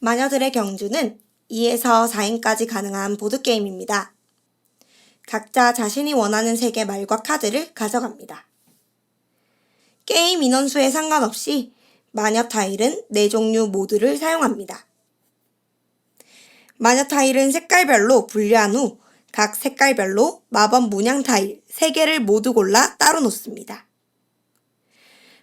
마녀들의 경주는 2에서 4인까지 가능한 보드게임입니다. 각자 자신이 원하는 색의 말과 카드를 가져갑니다. 게임 인원수에 상관없이 마녀 타일은 4종류 모두를 사용합니다. 마녀 타일은 색깔별로 분류한 후 각 색깔별로 마법 문양 타일 3개를 모두 골라 따로 놓습니다.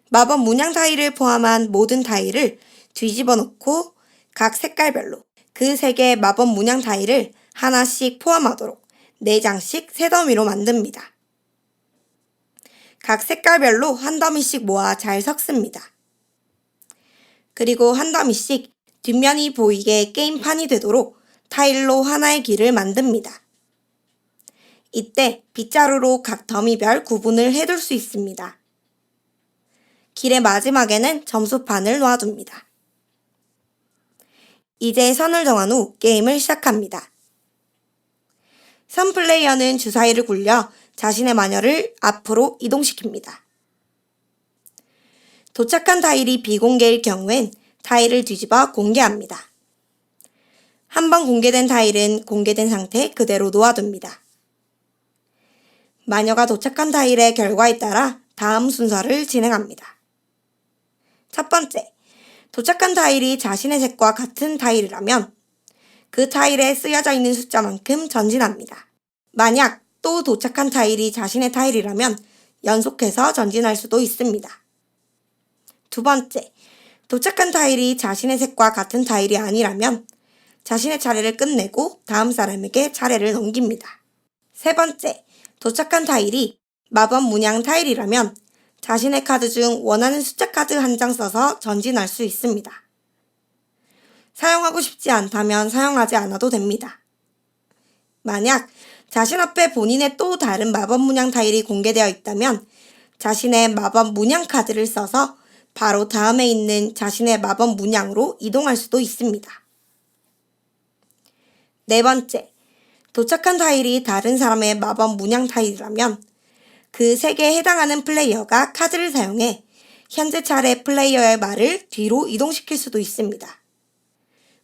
마법 문양 타일을 포함한 모든 타일을 뒤집어 놓고 각 색깔별로 그 3개의 마법 문양 타일을 하나씩 포함하도록 4장씩 세 더미로 만듭니다. 각 색깔별로 한 더미씩 모아 잘 섞습니다. 그리고 한 더미씩 뒷면이 보이게 게임판이 되도록 타일로 하나의 길을 만듭니다. 이때 빗자루로 각 더미별 구분을 해둘 수 있습니다. 길의 마지막에는 점수판을 놓아줍니다. 이제 선을 정한 후 게임을 시작합니다. 선 플레이어는 주사위를 굴려 자신의 마녀를 앞으로 이동시킵니다. 도착한 타일이 비공개일 경우엔 타일을 뒤집어 공개합니다. 한 번 공개된 타일은 공개된 상태 그대로 놓아둡니다. 마녀가 도착한 타일의 결과에 따라 다음 순서를 진행합니다. 첫 번째, 도착한 타일이 자신의 색과 같은 타일이라면 그 타일에 쓰여져 있는 숫자만큼 전진합니다. 만약 또 도착한 타일이 자신의 타일이라면 연속해서 전진할 수도 있습니다. 두 번째, 도착한 타일이 자신의 색과 같은 타일이 아니라면 자신의 차례를 끝내고 다음 사람에게 차례를 넘깁니다. 세 번째, 도착한 타일이 마법 문양 타일이라면 자신의 카드 중 원하는 숫자 카드 한 장 써서 전진할 수 있습니다. 사용하고 싶지 않다면 사용하지 않아도 됩니다. 만약 자신 앞에 본인의 또 다른 마법 문양 타일이 공개되어 있다면 자신의 마법 문양 카드를 써서 바로 다음에 있는 자신의 마법 문양으로 이동할 수도 있습니다. 네 번째, 도착한 타일이 다른 사람의 마법 문양 타일이라면 그 색에 해당하는 플레이어가 카드를 사용해 현재 차례 플레이어의 말을 뒤로 이동시킬 수도 있습니다.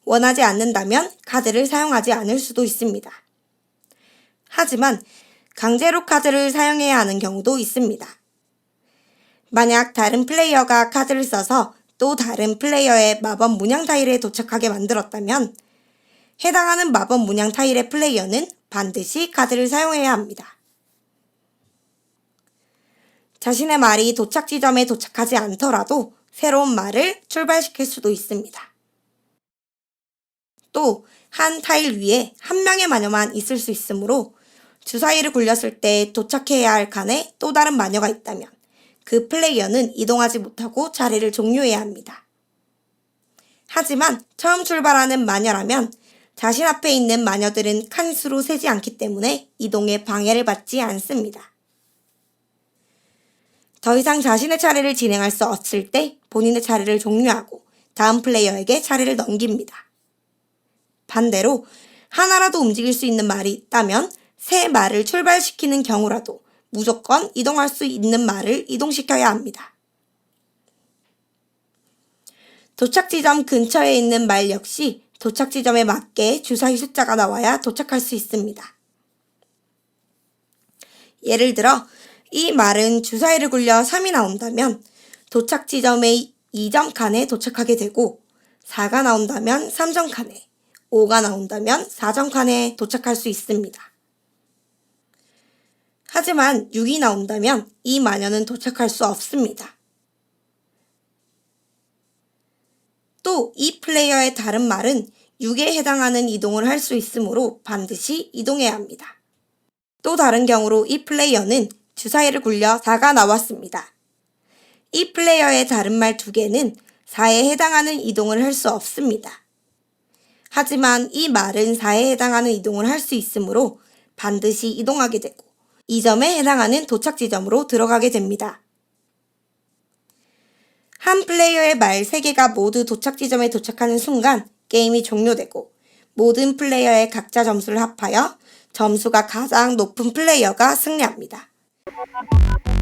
원하지 않는다면 카드를 사용하지 않을 수도 있습니다. 하지만 강제로 카드를 사용해야 하는 경우도 있습니다. 만약 다른 플레이어가 카드를 써서 또 다른 플레이어의 마법 문양 타일에 도착하게 만들었다면 해당하는 마법 문양 타일의 플레이어는 반드시 카드를 사용해야 합니다. 자신의 말이 도착 지점에 도착하지 않더라도 새로운 말을 출발시킬 수도 있습니다. 또 한 타일 위에 한 명의 마녀만 있을 수 있으므로 주사위를 굴렸을 때 도착해야 할 칸에 또 다른 마녀가 있다면 그 플레이어는 이동하지 못하고 자리를 종료해야 합니다. 하지만 처음 출발하는 마녀라면 자신 앞에 있는 마녀들은 칸수로 세지 않기 때문에 이동에 방해를 받지 않습니다. 더 이상 자신의 차례를 진행할 수 없을 때 본인의 차례를 종료하고 다음 플레이어에게 차례를 넘깁니다. 반대로 하나라도 움직일 수 있는 말이 있다면 새 말을 출발시키는 경우라도 무조건 이동할 수 있는 말을 이동시켜야 합니다. 도착 지점 근처에 있는 말 역시 도착 지점에 맞게 주사위 숫자가 나와야 도착할 수 있습니다. 예를 들어 이 말은 주사위를 굴려 3이 나온다면 도착 지점의 2점 칸에 도착하게 되고 4가 나온다면 3점 칸에 5가 나온다면 4점 칸에 도착할 수 있습니다. 하지만 6이 나온다면 이 마녀는 도착할 수 없습니다. 또 이 플레이어의 다른 말은 6에 해당하는 이동을 할 수 있으므로 반드시 이동해야 합니다. 또 다른 경우로 이 플레이어는 주사위를 굴려 4가 나왔습니다. 이 플레이어의 다른 말 두 개는 4에 해당하는 이동을 할 수 없습니다. 하지만 이 말은 4에 해당하는 이동을 할 수 있으므로 반드시 이동하게 되고 이 점에 해당하는 도착 지점으로 들어가게 됩니다. 한 플레이어의 말 3개가 모두 도착 지점에 도착하는 순간 게임이 종료되고 모든 플레이어의 각자 점수를 합하여 점수가 가장 높은 플레이어가 승리합니다. Thank you.